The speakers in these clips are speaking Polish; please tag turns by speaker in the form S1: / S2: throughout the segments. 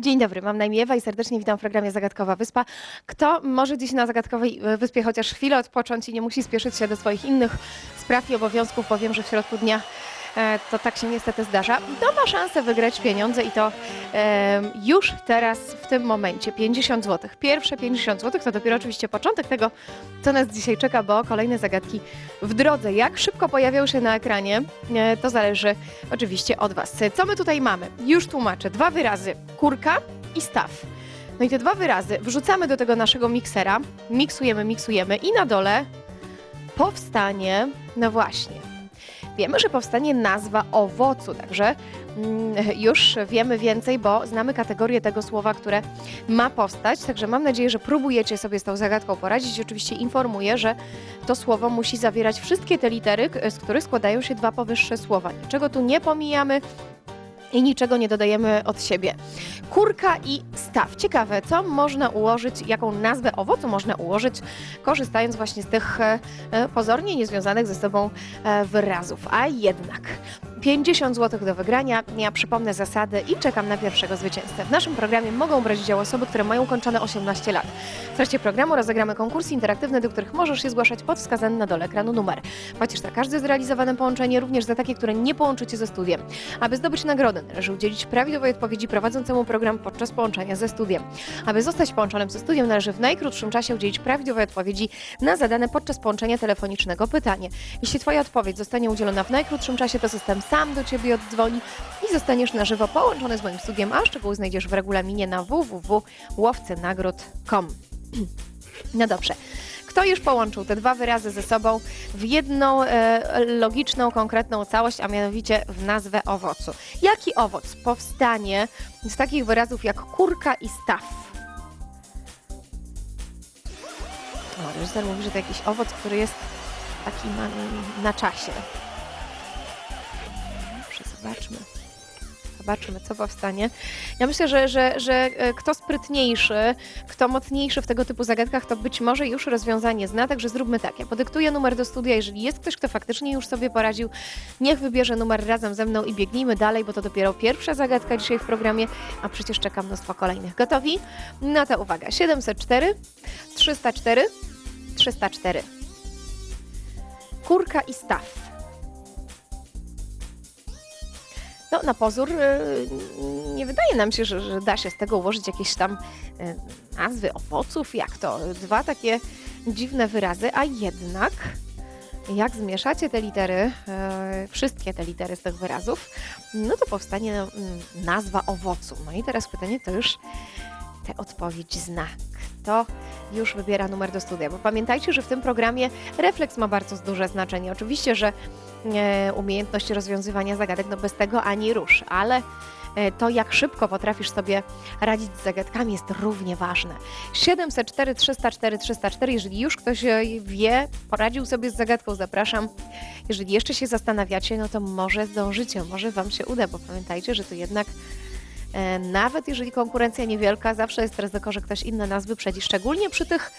S1: Dzień dobry, mam na imię Ewa i serdecznie witam w programie Zagadkowa Wyspa. Kto może dziś na Zagadkowej e, Wyspie chociaż chwilę odpocząć i nie musi spieszyć się do swoich innych spraw i obowiązków, bo wiem, że w środku dnia to tak się niestety zdarza, to ma szansę wygrać pieniądze i to e, już teraz, w tym momencie, 50 zł. Pierwsze 50 zł to dopiero oczywiście początek tego, co nas dzisiaj czeka, bo kolejne zagadki w drodze. Jak szybko pojawią się na ekranie, e, to zależy oczywiście od Was. Co my tutaj mamy? Już tłumaczę. Dwa wyrazy. Kurka i staw. No i te dwa wyrazy wrzucamy do tego naszego miksera, miksujemy, miksujemy i na dole powstanie, no właśnie, wiemy, że powstanie nazwa owocu, także mm, już wiemy więcej, bo znamy kategorię tego słowa, które ma powstać, także mam nadzieję, że próbujecie sobie z tą zagadką poradzić. Oczywiście informuję, że to słowo musi zawierać wszystkie te litery, z których składają się dwa powyższe słowa. Niczego tu nie pomijamy i niczego nie dodajemy od siebie. Kurka i staw. Ciekawe, co można ułożyć, jaką nazwę owocu można ułożyć, korzystając właśnie z tych e, pozornie niezwiązanych ze sobą e, wyrazów. A jednak 50 zł do wygrania. Ja przypomnę zasady i czekam na pierwszego zwycięzcę. W naszym programie mogą brać udział osoby, które mają ukończone 18 lat. W trakcie programu rozegramy konkursy interaktywne, do których możesz się zgłaszać pod wskazany na dole ekranu numer. Płacisz za każde zrealizowane połączenie, również za takie, które nie połączy Cię ze studiem. Aby zdobyć nagrodę, należy udzielić prawidłowej odpowiedzi prowadzącemu program podczas połączenia ze studiem. Aby zostać połączonym ze studiem, należy w najkrótszym czasie udzielić prawidłowej odpowiedzi na zadane podczas połączenia telefonicznego pytanie. Jeśli Twoja odpowiedź zostanie udzielona w najkrótszym czasie, to system sam do Ciebie oddzwoni i zostaniesz na żywo połączony z moim studiem, a szczegóły znajdziesz w regulaminie na www.łowcenagród.com. No dobrze. Kto już połączył te dwa wyrazy ze sobą w jedną e, logiczną, konkretną całość, a mianowicie w nazwę owocu? Jaki owoc powstanie z takich wyrazów jak kurka i staw? O, reżyser mówi, że to jakiś owoc, który jest taki na, na czasie. Zobaczmy. Zobaczymy, co powstanie. Ja myślę, że, że, że e, kto sprytniejszy, kto mocniejszy w tego typu zagadkach, to być może już rozwiązanie zna, także zróbmy tak. Ja podyktuję numer do studia. Jeżeli jest ktoś, kto faktycznie już sobie poradził, niech wybierze numer razem ze mną i biegnijmy dalej, bo to dopiero pierwsza zagadka dzisiaj w programie, a przecież czeka mnóstwo kolejnych. Gotowi? No to uwaga. 704, 304, 304. Kurka i staw. No, na pozór y, nie wydaje nam się, że, że da się z tego ułożyć jakieś tam y, nazwy owoców. Jak to? Dwa takie dziwne wyrazy, a jednak jak zmieszacie te litery, y, wszystkie te litery z tych wyrazów, no to powstanie mm, nazwa owocu. No i teraz pytanie, to już tę odpowiedź zna. Kto już wybiera numer do studia? Bo pamiętajcie, że w tym programie refleks ma bardzo duże znaczenie. Oczywiście, że e, umiejętność rozwiązywania zagadek, no bez tego ani rusz, ale e, to jak szybko potrafisz sobie radzić z zagadkami jest równie ważne. 704 304 304, jeżeli już ktoś e, wie, poradził sobie z zagadką, zapraszam. Jeżeli jeszcze się zastanawiacie, no to może zdążycie, może Wam się uda, bo pamiętajcie, że to jednak nawet jeżeli konkurencja niewielka, zawsze jest ryzyko, że ktoś inne nas wyprzedzi, szczególnie przy tych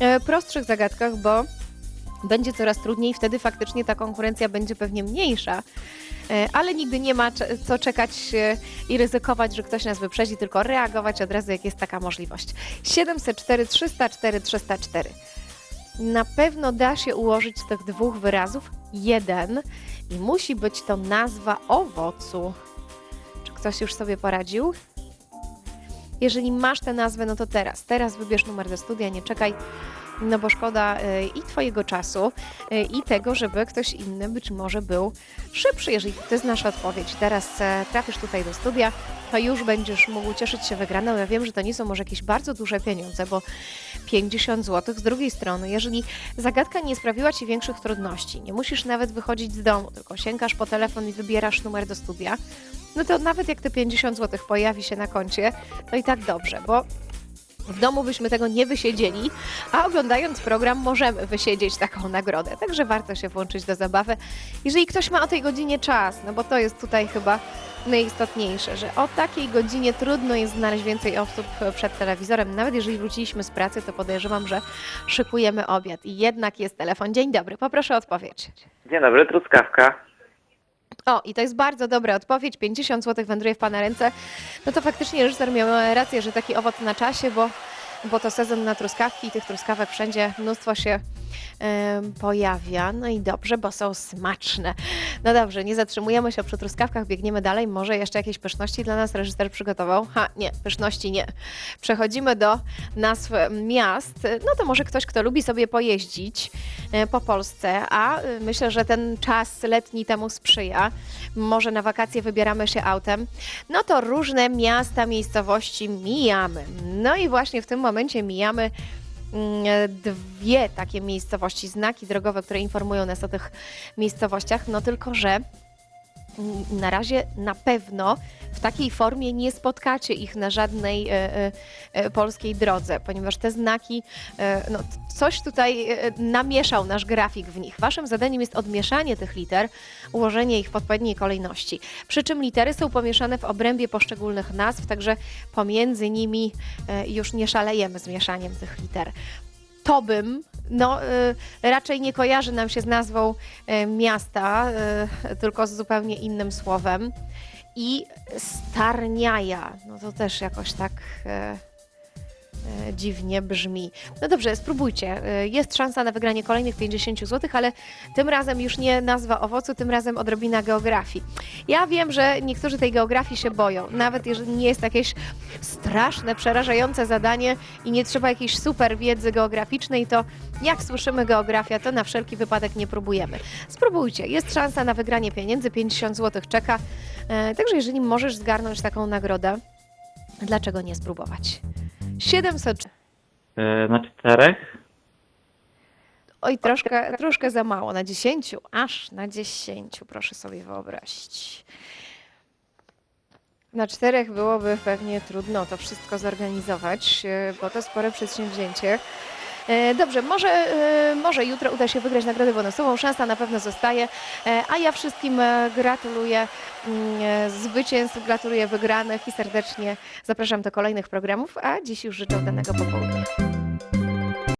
S1: e, prostszych zagadkach, bo będzie coraz trudniej, wtedy faktycznie ta konkurencja będzie pewnie mniejsza, E, ale nigdy nie ma co czekać e, i ryzykować, że ktoś nas wyprzedzi, tylko reagować od razu, jak jest taka możliwość. 704 304 304. Na pewno da się ułożyć z tych dwóch wyrazów jeden i musi być to nazwa owocu. Ktoś już sobie poradził? Jeżeli masz tę nazwę, no to teraz. Teraz wybierz numer do studia, nie czekaj, no bo szkoda y, i Twojego czasu, y, i tego, żeby ktoś inny być może był szybszy. Jeżeli Ty znasz odpowiedź, teraz e, trafisz tutaj do studia, to już będziesz mógł cieszyć się wygraną. Ja wiem, że to nie są może jakieś bardzo duże pieniądze, bo 50 zł. Z drugiej strony, jeżeli zagadka nie sprawiła Ci większych trudności, nie musisz nawet wychodzić z domu, tylko sięgasz po telefon i wybierasz numer do studia, no to nawet jak te 50 zł pojawi się na koncie, to i tak dobrze, bo w domu byśmy tego nie wysiedzieli, a oglądając program możemy wysiedzieć taką nagrodę. Także warto się włączyć do zabawy. Jeżeli ktoś ma o tej godzinie czas, no bo to jest tutaj chyba najistotniejsze, że o takiej godzinie trudno jest znaleźć więcej osób przed telewizorem. Nawet jeżeli wróciliśmy z pracy, to podejrzewam, że szykujemy obiad. I jednak jest telefon. Dzień dobry, poproszę o odpowiedź.
S2: Dzień dobry, truskawka.
S1: O, i to jest bardzo dobra odpowiedź. 50 zł wędruje w Pana ręce. No to faktycznie reżyser miał rację, że taki owoc na czasie, bo, bo to sezon na truskawki i tych truskawek wszędzie mnóstwo się pojawia. No i dobrze, bo są smaczne. No dobrze, nie zatrzymujemy się przy truskawkach, biegniemy dalej. Może jeszcze jakieś pyszności dla nas reżyser przygotował? Ha, nie, pyszności nie. Przechodzimy do nazw miast. No to może ktoś, kto lubi sobie pojeździć e, po Polsce, a y, myślę, że ten czas letni temu sprzyja. Może na wakacje wybieramy się autem. No to różne miasta, miejscowości mijamy. No i właśnie w tym momencie mijamy dwie takie miejscowości, znaki drogowe, które informują nas o tych miejscowościach, no tylko że mm, na razie na pewno w takiej formie nie spotkacie ich na żadnej e, e, e, polskiej drodze, ponieważ te znaki, no, coś tutaj namieszał nasz grafik w nich. Waszym zadaniem jest odmieszanie tych liter, ułożenie ich w odpowiedniej kolejności. Przy czym litery są pomieszane w obrębie poszczególnych nazw, także pomiędzy nimi już nie szalejemy z mieszaniem tych liter. Tobym, no y, raczej nie kojarzy nam się z nazwą y, miasta, y, tylko z zupełnie innym słowem. I Starniaja, no to też jakoś tak dziwnie brzmi. No dobrze, spróbujcie. E, Jest szansa na wygranie kolejnych 50 zł, ale tym razem już nie nazwa owocu, tym razem odrobina geografii. Ja wiem, że niektórzy tej geografii się boją, nawet jeżeli nie jest jakieś straszne, przerażające zadanie i nie trzeba jakiejś super wiedzy geograficznej, to jak słyszymy geografia, to na wszelki wypadek nie próbujemy. Spróbujcie, jest szansa na wygranie pieniędzy, 50 zł czeka. E, Także jeżeli możesz zgarnąć taką nagrodę, dlaczego nie spróbować? 700.
S2: E, Na czterech?
S1: Oj, troszkę, troszkę za mało. Na 10, aż na 10, proszę sobie wyobrazić. Na czterech byłoby pewnie trudno to wszystko zorganizować, e, bo to spore przedsięwzięcie. E, Dobrze, może, e, może jutro uda się wygrać nagrodę bonusową, szansa na pewno zostaje, E, a ja wszystkim gratuluję mm, zwycięstw, gratuluję wygranych i serdecznie zapraszam do kolejnych programów, a dziś już życzę danego popołudnia.